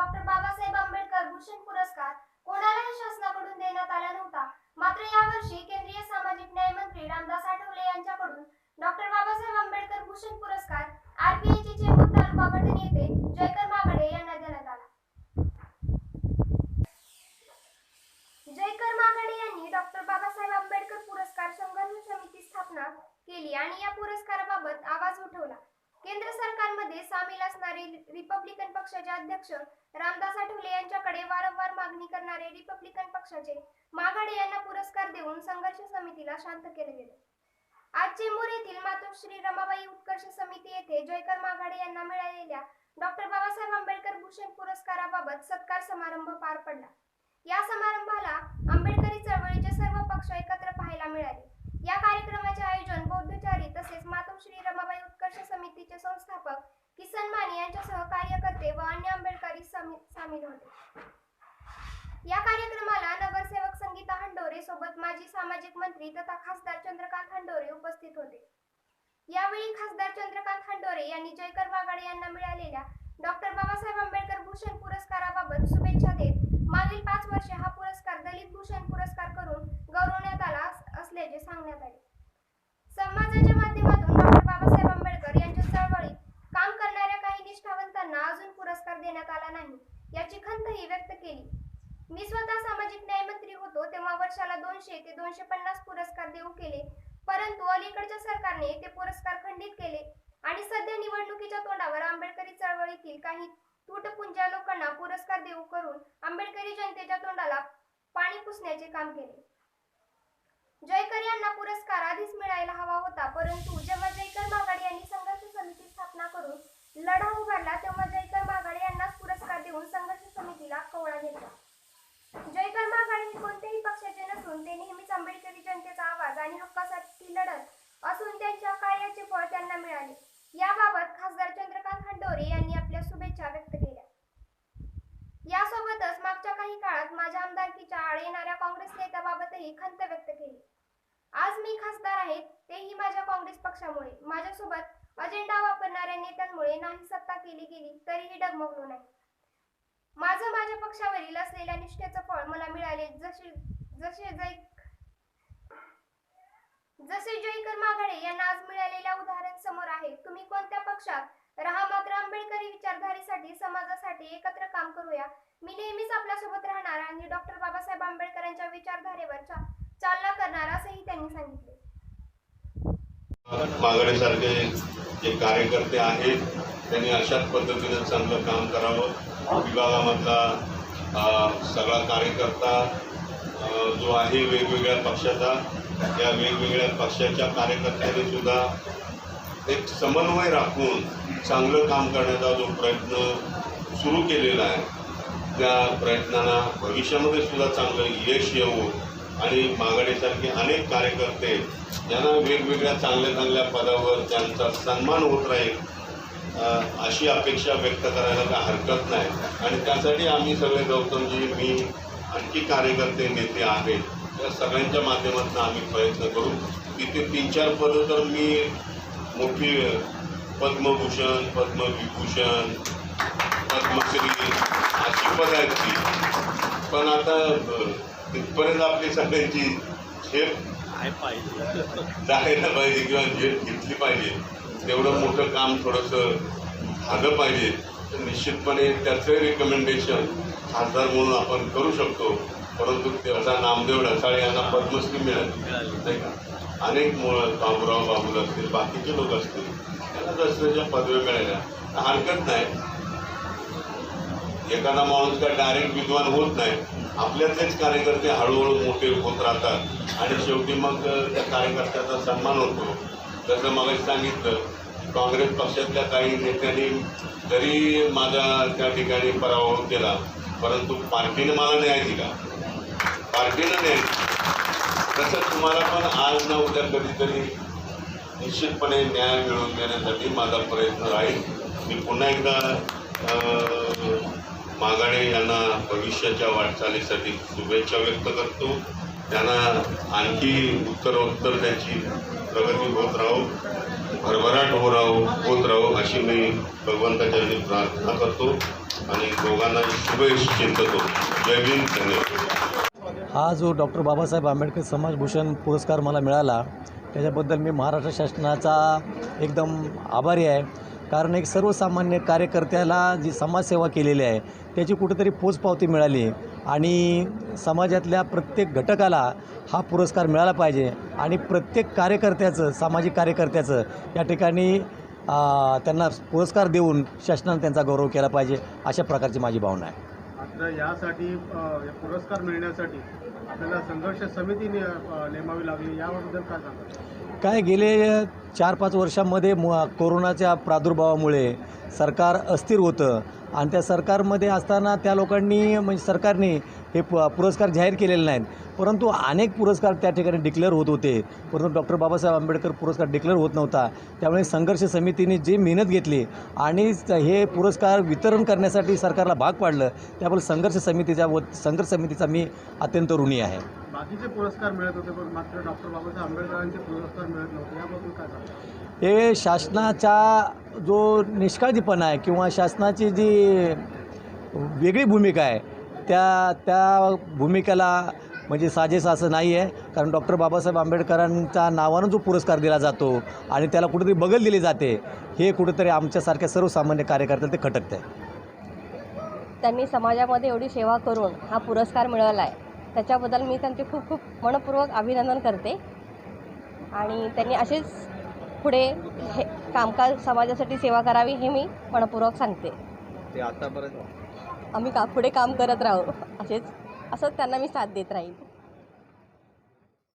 Doctor Babasaheb Ambedkar Bhushan पुरस्कार कोणालाही शासनाकडून देण्यात आला नव्हता. मात्र यावर्षी केंद्रीय सामाजिक न्याय मंत्री रामदास आठवले यांच्याकडून डॉक्टर बाबासाहेब आंबेडकर भूषण पुरस्कार आरपीएचे चेंबूर तालुका गटन येथे जयकर मागडे यांना देण्यात आला. जयकर मागडे यांनी डॉक्टर बाबासाहेब आंबेडकर पुरस्कार संघर्ष समिती स्थापना केली आणि या पुरस्काराबाबत आवाज उठवला. केंद्र सरकारमध्ये सामील असणारे रिपब्लिकन पक्षाचे अध्यक्ष रामदास आठवले यांच्याकडे वारंवार मागणी करणारे रिपब्लिकन पक्षाचे माघाडे यांना पुरस्कार देऊन संघर्ष समितीला शांत केले गेले. आज चेंबूर येथील मातोश्री रमाबाई उत्कर्ष समिती येथे जयकर माघाडे यांना मिळालेल्या डॉक्टर बाबासाहेब आंबेडकर भूषण पुरस्काराबाबत सत्कार समारंभ पार पडला. या समारंभाला आंबेडकरी चळवळीचे सर्व पक्ष एकत्र पाहायला मिळाले या कार्यक्रमाचे आयोजन बौद्धचारी तसेच मातोश्री रमाबाई उत्कर्ष समितीचे संस्थापक किसन माने यांच्यासह कार्यकर्ते व अन्य आंबेडकरी सामील होते. या कार्यक्रमाला नगरसेवक संगीता हंडोरे सोबत माजी सामाजिक मंत्री तथा खासदार चंद्रकांत हंडोरे उपस्थित होते. यावेळी खासदार चंद्रकांत हंडोरे यांनी जयकर वाघाडे यांना मिळालेल्या डॉक्टर बाबासाहेब आंबेडकर भूषण पुरस्काराबाबत शुभेच्छा देत मागील पाच वर्षे हा पुरस्कार दलित भूषण पुरस्कार करून गौरवण्यात आला असल्याचे सांगण्यात आले. समाजाच्या माध्यमातून डॉक्टर बाबासाहेब आंबेडकर यांच्या चळवळीत काम करणाऱ्या काही निष्ठावंतांना अजून पुरस्कार देण्यात आला नाही याची खंतही व्यक्त केली. मी स्वतः सामाजिक न्याय मंत्री होतो तेव्हा वर्षाला दोनशे ते दोनशे पन्नास पुरस्कार देऊ केले. परंतु अलीकडच्या सरकारने ते पुरस्कार खंडित केले आणि सध्या निवडणुकीच्या तोंडावर आंबेडकरी चळवळीतील काही तुटपुंज्या लोकांना पुरस्कार देऊ करून आंबेडकरी जनतेच्या तोंडाला पाणी पुसण्याचे काम केले. जयकर यांना पुरस्कार आधीच मिळायला हवा होता परंतु जेव्हा जयकर मागाडे यांनी संघर्ष समिती स्थापना करून लढा उभारला तेव्हा जयकर मागाडे यांनाच पुरस्कार देऊन संघर्ष समितीला कवळा घेतला जयकर मागाडे हे कोणत्याही पक्षाचे नसून ते नेहमीच आंबेडकरी जनतेचा आवाज आणि हक्कासाठी लढत असून त्यांच्या कार्याचे फळ त्यांना मिळाले याबाबत खासदार चंद्रकांत हंडोरे यांनी आपल्या शुभेच्छा व्यक्त केल्या यासोबतच मागच्या काही काळात माझ्या आमदारकीच्या आड येणाऱ्या काँग्रेस नेत्याबाबतही खंत व्यक्त केली. आज मी खासदार आहे तेही माझ्या काँग्रेस पक्षामुळे. माझ्यासोबत अजेंडा वापरणाऱ्या नेत्यांमुळे नाही सत्ता केली गेली तरीही डगमगलो नाही. माझं माझ्या पक्षावरील असलेल्या निष्ठेचं फळ मला मिळाले जसे जसे जय जसे जयकर माघाडे यांना आज मिळालेल्या उदाहरण समोर आहे. तुम्ही कोणत्या पक्षात राहा मात्र आंबेडकरी विचारधारेसाठी समाजासाठी एकत्र काम करूया मी नेहमीच आपल्यासोबत राहणार आणि डॉक्टर बाबासाहेब आंबेडकरांच्या विचारधारेवर चा- चालना करणार असंही त्यांनी सांगितले. मागणीसारखे जे कार्यकर्ते आहेत त्यांनी अशाच पद्धतीने चांगलं काम करावं. विभागामधला सगळा कार्यकर्ता जो आहे वेगवेगळ्या पक्षाचा या वेगवेगळ्या पक्षाच्या कार्यकर्त्यांनी सुद्धा एक समन्वय राखून चांगलं काम करण्याचा जो प्रयत्न सुरू केलेला आहे. त्या प्रयत्नांना भविष्यामध्ये सुद्धा चांगलं यश येऊ आणि मागणीसारखे अनेक कार्यकर्ते यांना वेगवेगळ्या चांगल्या चांगल्या पदावर त्यांचा सन्मान होत राहील अशी अपेक्षा व्यक्त करायला काय हरकत नाही. आणि त्यासाठी आम्ही सगळे गौतमजी मी आणखी कार्यकर्ते नेते आहेत. या सगळ्यांच्या माध्यमातून आम्ही प्रयत्न करू. तिथे तीन चार पदं तर मी मोठी पद्मभूषण पद्मविभूषण पदं आहेत ती पण आता तिथपर्यंत आपली सगळ्यांची झेप जायला पाहिजे किंवा झेप घेतली पाहिजे. तेवढं मोठं काम थोडंसं झालं पाहिजे. तर निश्चितपणे त्याचं रिकमेंडेशन खासदार म्हणून आपण करू शकतो. परंतु त्याचा नामदेव ढसाळे यांना पद्मश्री मिळाली. नाही का? अनेक मुळं बाबुराव बाबूल असतील बाकीचे लोक असतील त्यांना दसऱ्याच्या पदव्या मिळाल्या. हरकत नाही. एखादा माणूस काय डायरेक्ट विद्वान होत नाही. आपल्यातलेच कार्यकर्ते हळूहळू मोठे होत राहतात. आणि शेवटी मग त्या कार्यकर्त्याचा सन्मान होतो. जसं मग सांगितलं काँग्रेस पक्षातल्या काही नेत्यांनी जरी माझा त्या ठिकाणी पराभव केला परंतु पार्टीने मला न्याय दिला. पार्टीनं न्याय तसं तुम्हाला पण आज ना उद्या कधीतरी निश्चितपणे न्याय मिळवून देण्यासाठी माझा प्रयत्न राहील. मी पुन्हा एकदा मागाणे यांना भविष्याच्या वाटचालीसाठी शुभेच्छा व्यक्त करतो. त्यांना आणखी उत्तरोत्तर त्यांची प्रगती होत राहो भरभराट हो राहो होत राहू अशी मी भगवंताच्या प्रार्थना करतो आणि दोघांना शुभेश चिंततो. जय भीम धन्यवाद. हा जो डॉक्टर बाबासाहेब आंबेडकर समाजभूषण पुरस्कार मला मिळाला त्याच्याबद्दल मी महाराष्ट्र शासनाचा एकदम आभारी आहे. कारण एक सर्वसामान्य कार्यकर्त्याला जी समाजसेवा केलेली आहे त्याची कुठेतरी पोचपावती मिळाली. आणि समाजातल्या प्रत्येक घटकाला हा पुरस्कार मिळाला पाहिजे. आणि प्रत्येक कार्यकर्त्याचं सामाजिक कार्यकर्त्याचं या ठिकाणी त्यांना पुरस्कार देऊन शासनानं त्यांचा गौरव केला पाहिजे अशा प्रकारची माझी भावना आहे. आता यासाठी पुरस्कार मिळण्यासाठी आपल्याला संघर्ष समिती ने- नेमावी लागली. याबद्दल काय सांगा काय गेले चार पाच वर्षांमध्ये कोरोनाच्या प्रादुर्भावामुळे सरकार अस्थिर होतं. आणि त्या सरकारमध्ये असताना त्या लोकांनी म्हणजे सरकारने हे प पुरस्कार जाहीर केलेले नाहीत. परंतु अनेक पुरस्कार त्या ठिकाणी डिक्लेअर होत होते. परंतु डॉक्टर बाबासाहेब आंबेडकर पुरस्कार डिक्लेअर होत नव्हता. त्यामुळे संघर्ष समितीने जी मेहनत घेतली आणि हे पुरस्कार वितरण करण्यासाठी सरकारला भाग पाडलं त्यामुळे संघर्ष समितीच्या व संघर्ष समितीचा मी अत्यंत ऋणी आहे. बाकीचे पुरस्कार मिळत होते पण मात्र डॉक्टर बाबासाहेब आंबेडकरांचे पुरस्कार मिळत नव्हते. याबद्दल काय हे शासनाचा जो निष्काळजीपणा आहे किंवा शासनाची जी वेगळी भूमिका आहे त्या त्या भूमिकेला म्हणजे साजेस असं नाही आहे. कारण डॉक्टर बाबासाहेब आंबेडकरांच्या नावानं जो पुरस्कार दिला जातो आणि त्याला कुठेतरी बगल दिली जाते हे कुठेतरी आमच्यासारख्या सर्वसामान्य कार्यकर्त्याला ते खटकतं आहे त्यांनी समाजामध्ये एवढी सेवा करून हा पुरस्कार मिळवला आहे त्याच्याबद्दल मी त्यांचे खूप खूप मनपूर्वक अभिनंदन करते. आणि त्यांनी असेच पुढे हे कामकाज समाजासाठी सेवा करावी हे मी मनपूर्वक सांगते. ते आतापर्यंत? आम्ही का पुढे काम करत राहू? असेच असंच त्यांना मी साथ देत राहील